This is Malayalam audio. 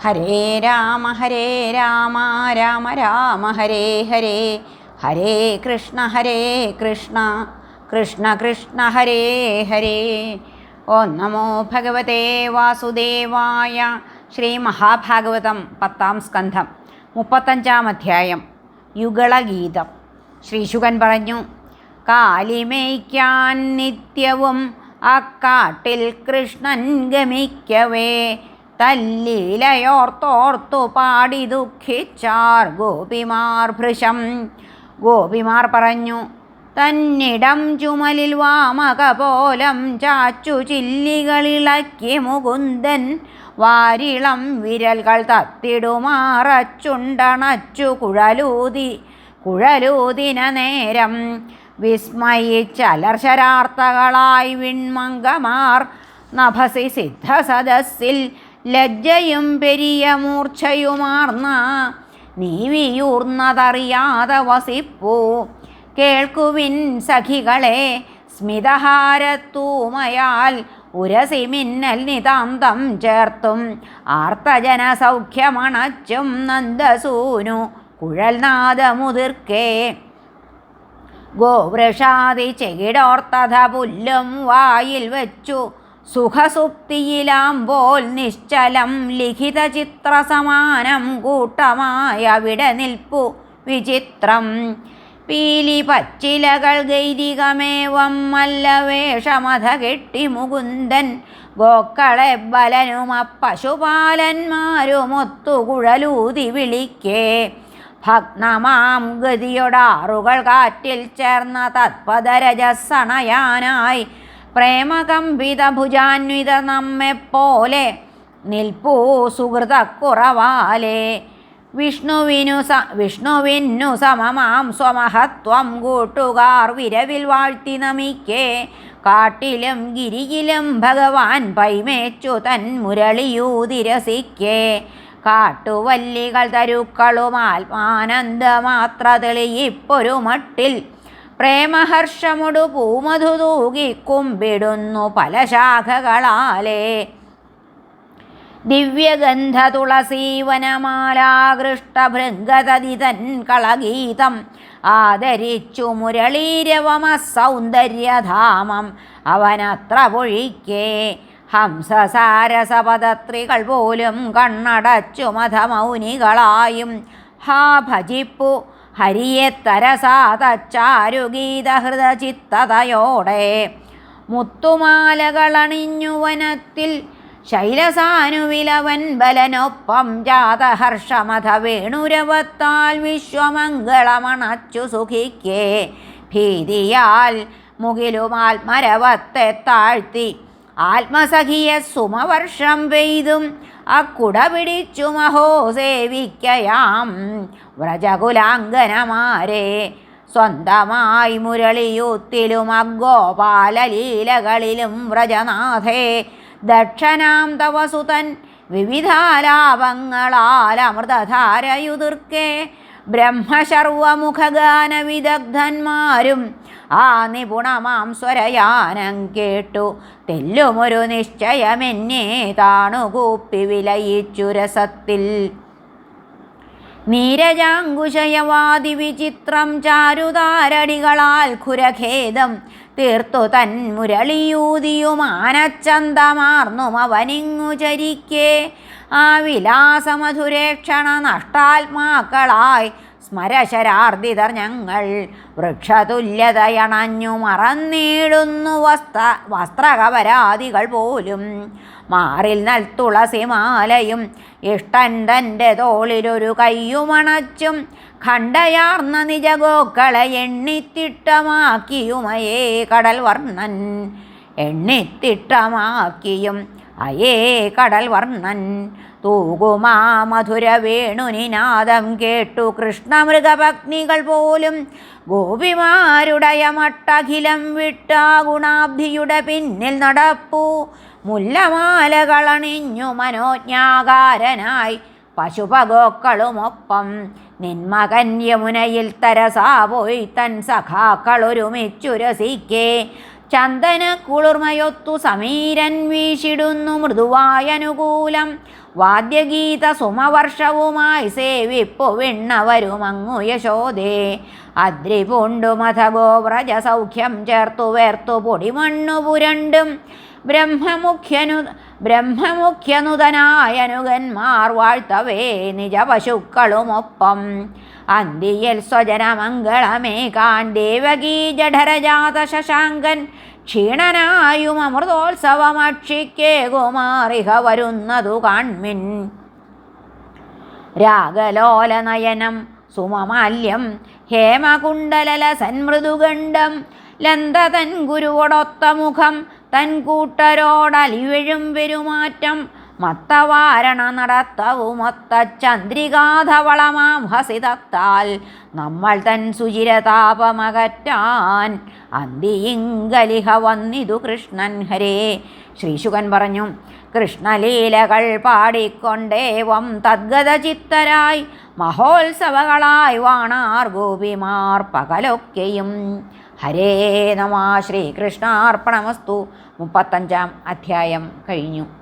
ഹരേ രാമ ഹരേ രാമ രാമ രാമ ഹരേ ഹരേ. ഹരേ കൃഷ്ണ ഹരേ കൃഷ്ണ. കൃഷ്ണ കൃഷ്ണ ഹരേ ഹരേ. ഓം നമോ ഭഗവതേ വാസുദേവായ ശ്രീ മഹാഭാഗവതം പത്താം സ്കന്ധം മുപ്പത്തഞ്ചാം അധ്യായം യുഗളഗീതം. ശ്രീശുകൻ പറഞ്ഞു കാലിമേയ്ക്കാൻ നിത്യവും അക്കാട്ടിൽ കൃഷ്ണൻ ഗമിക്കവേ. തല്ലീലയോർത്തോർത്തു പാടി ദുഃഖിച്ചാർ ഗോപിമാർ ഭൃശം. ഗോപിമാർ പറഞ്ഞു തന്നിടം ചുമലിൽ വാമകപോലം ചാച്ചു ചില്ലികളിളക്കി മുകുന്ദൻ. വാരിളം വിരൽകൾ തത്തിടുമാറച്ചുണ്ടണച്ചു കുഴലൂതി കുഴലൂതിന നേരം വിസ്മയിച്ചലർശരാർത്ഥകളായി വിൺമങ്കമാർ നഭസി സിദ്ധസദസ്സിൽ ലജ്ജയും പെരിയ മൂർച്ഛയുമാർന്ന നീവിയൂർന്നതറിയാതെ വസിപ്പൂ. കേൾക്കുവിൻ സഖികളെ സ്മിതഹാരത്തൂമയാൽ ഉരസി മിന്നൽ നിതാന്തം ചേർത്തും. ആർത്തജന സൗഖ്യമണച്ചും നന്ദസൂനു കുഴൽനാദമുതിർക്കേ. ഗോവൃഷാദി ചെകിടോർത്തഥ പുല്ലും വായിൽ വെച്ചു. സുഖസുപ്തിയിലാമ്പോൾ നിശ്ചലം ലിഖിത ചിത്രസമാനം കൂട്ടമായ അവിടെ നിൽപ്പു വിചിത്രം. പീലി പച്ചിലകൾ ഗൈരികമേവം മല്ലവേഷമധ കെട്ടി മുകുന്ദൻ. ഗോക്കളെ ബലനുമ പശുപാലന്മാരുമൊത്തു കുഴലൂതി വിളിക്കേ. ഭഗ്നമാം ഗതിയൊടാറുകൾ കാറ്റിൽ ചേർന്ന തത്പദരജസണയാനായി പ്രേമകമ്പിത ഭുജാന്വിത നമ്മെപ്പോലെ നിൽപ്പൂ സുഹൃതക്കുറവാലേ. വിഷ്ണുവിനു സ വിഷ്ണുവിനു സമമാം സ്വമഹത്വം കൂട്ടുകാർ വിരവിൽ വാഴ്ത്തി നമിക്കേ. കാട്ടിലും ഗിരിയിലും ഭഗവാൻ പൈമേച്ചു തൻ മുരളിയൂതിരസിക്കേ കാട്ടുവല്ലികൾ തരുക്കളുമാൽ ആനന്ദമാത്ര തെളിയിപ്പൊരു മട്ടിൽ പ്രേമഹർഷമുടു പൂമധു തൂകിക്കുമ്പിടുന്നു പല ശാഖകളാലേ. ദിവ്യഗന്ധ തുളസീവനമാലാകൃഷ്ടഭൃംഗതതിതൻ കളഗീതം ആദരിച്ചു മുരളീരവമ സൗന്ദര്യധാമം അവനത്ര പൊഴിക്കേ ഹംസസാരസപദത്രികൾ പോലും കണ്ണടച്ചു മധമൗനികളായും ഹാ ഭജിപ്പു ഹരിയെ തരസാതച്ചാരുഗീതഹൃദചിത്തതയോടെ മുത്തുമാലകളണിഞ്ഞു വനത്തിൽ ശൈലസാനുവിലവൻ ബലനൊപ്പം ജാതഹർഷമഥ വേണുരവത്താൽ വിശ്വമംഗളമണച്ചു സുഖിക്കേ ഭീതിയാൽ മുകിലുമാൽ മരവത്തെ താഴ്ത്തി ആത്മസഖിയെ സുമവർഷം പെയ്തും. അക്കുട പിടിച്ചു മഹോ സേവിക്കയാം. വ്രജകുലാങ്കനമാരെ സ്വന്തമായി മുരളിയൂത്തിലും അഗോപാലലീലകളിലും വ്രജനാഥേ ദക്ഷനാം തവസുതൻ വിവിധാലാപങ്ങളാൽ അമൃതധാരയുതിർക്കേ. ബ്രഹ്മശർവമുഖഗാന വിദഗ്ധന്മാരും ആ നിപുണമാം സ്വരയാനം കേട്ടു. തെല്ലുമൊരു നിശ്ചയമെന്നെ താണുകൂപ്പി വിലയിച്ചു രസത്തിൽ. നീരജാങ്കുശയവാദി വിചിത്രം ചാരുതാരടികളാൽ ഖുരഖേദം തീർത്തു തൻ മുരളിയൂതിയുമാനച്ചന്തമാർന്നും അവനിങ്ങു ചരിക്കേ. ആ വിലാസമധുരേക്ഷണ നഷ്ടാത്മാക്കളായി സ്മരശരാർദിതർ ഞങ്ങൾ വൃക്ഷതുല്യതയണഞ്ഞു മറന്നീടുന്നു വസ്ത്ര വസ്ത്രകവരാദികൾ പോലും. മാറിൽ നൽ തുളസിമാലയും ഇഷ്ടൻ തന്റെ തോളിലൊരു കയ്യുമണച്ചും ഖണ്ഡയാർന്ന നിജഗോക്കളെ എണ്ണിത്തിട്ടമാക്കിയുമയേ കടൽ വർണൻ എണ്ണിത്തിട്ടമാക്കിയും അയേ കടൽ വർണൻ തൂകുമാ മധുര വേണുനിനാദം കേട്ടു കൃഷ്ണമൃഗഭഗ്നികൾ പോലും ഗോപിമാരുടയ മട്ടഖിലം വിട്ടാ ഗുണാബ്ധിയുടെ പിന്നിൽ നടപ്പു മുല്ലമാലകളണിഞ്ഞു മനോജ്ഞാകാരനായി പശുപഗോക്കളുമൊപ്പം നിന്മകൻ യമുനയിൽ തരസാ പോയി തൻ സഖാക്കളൊരുമിച്ചുരസിക്കേ ചന്ദന കുളിർമയൊത്തു സമീരൻ വീശിടുന്നു മൃദുവായനുകൂലം. വാദ്യഗീത സുമവർഷവുമായി സേവിപ്പു വിണ്ണവരുമങ്ങു യശോദേ. അദ്രി പൂണ്ടു മഥഗോ വ്രജ സൗഖ്യം ചേർത്തു വേർത്തു പൊടിമണ്ണു പുരണ്ടും. ബ്രഹ്മമുഖ്യനു ബ്രഹ്മമുഖ്യനുതനായനുഗന്മാർ വാഴ്ത്തവേ നിജ പശുക്കളുമൊപ്പം അന്തിയൽ സ്വജനമംഗളമേ കാൻ ദേവകീ ജഠരജാത ശശാങ്കൻ. ക്ഷീണനായും അമൃതോത്സവമക്ഷിക്കേ കുമാറിഹ വരുന്നതു കാൺമിൻ. രാഗലോലനയനം സുമമാല്യം ഹേമകുണ്ടലല സന്മൃദുഗണ്ഡം ലന്തതൻ ഗുരുവോടൊത്ത മുഖം തൻ കൂട്ടരോടലിവഴും പെരുമാറ്റം മത്തവാരണ നടത്തവുമൊത്ത ചന്ദ്രികാധവളമാം ഹസിതത്താൽ നമ്മൾ തൻ സുചിരതാപമകറ്റാൻ അന്തിയിങ്കലിഹ വന്നിതു കൃഷ്ണൻ ഹരേ. ശ്രീശുകൻ പറഞ്ഞു കൃഷ്ണലീലകൾ പാടിക്കൊണ്ടേവം തദ്ഗത ചിത്തരായി മഹോത്സവകളായി വാണാർ ഗോപിമാർ പകലൊക്കെയും. ഹരേ നമ ശ്രീകൃഷ്ണാർപ്പണമസ്തു. മുപ്പത്തഞ്ചാം അധ്യായം കഴിഞ്ഞു.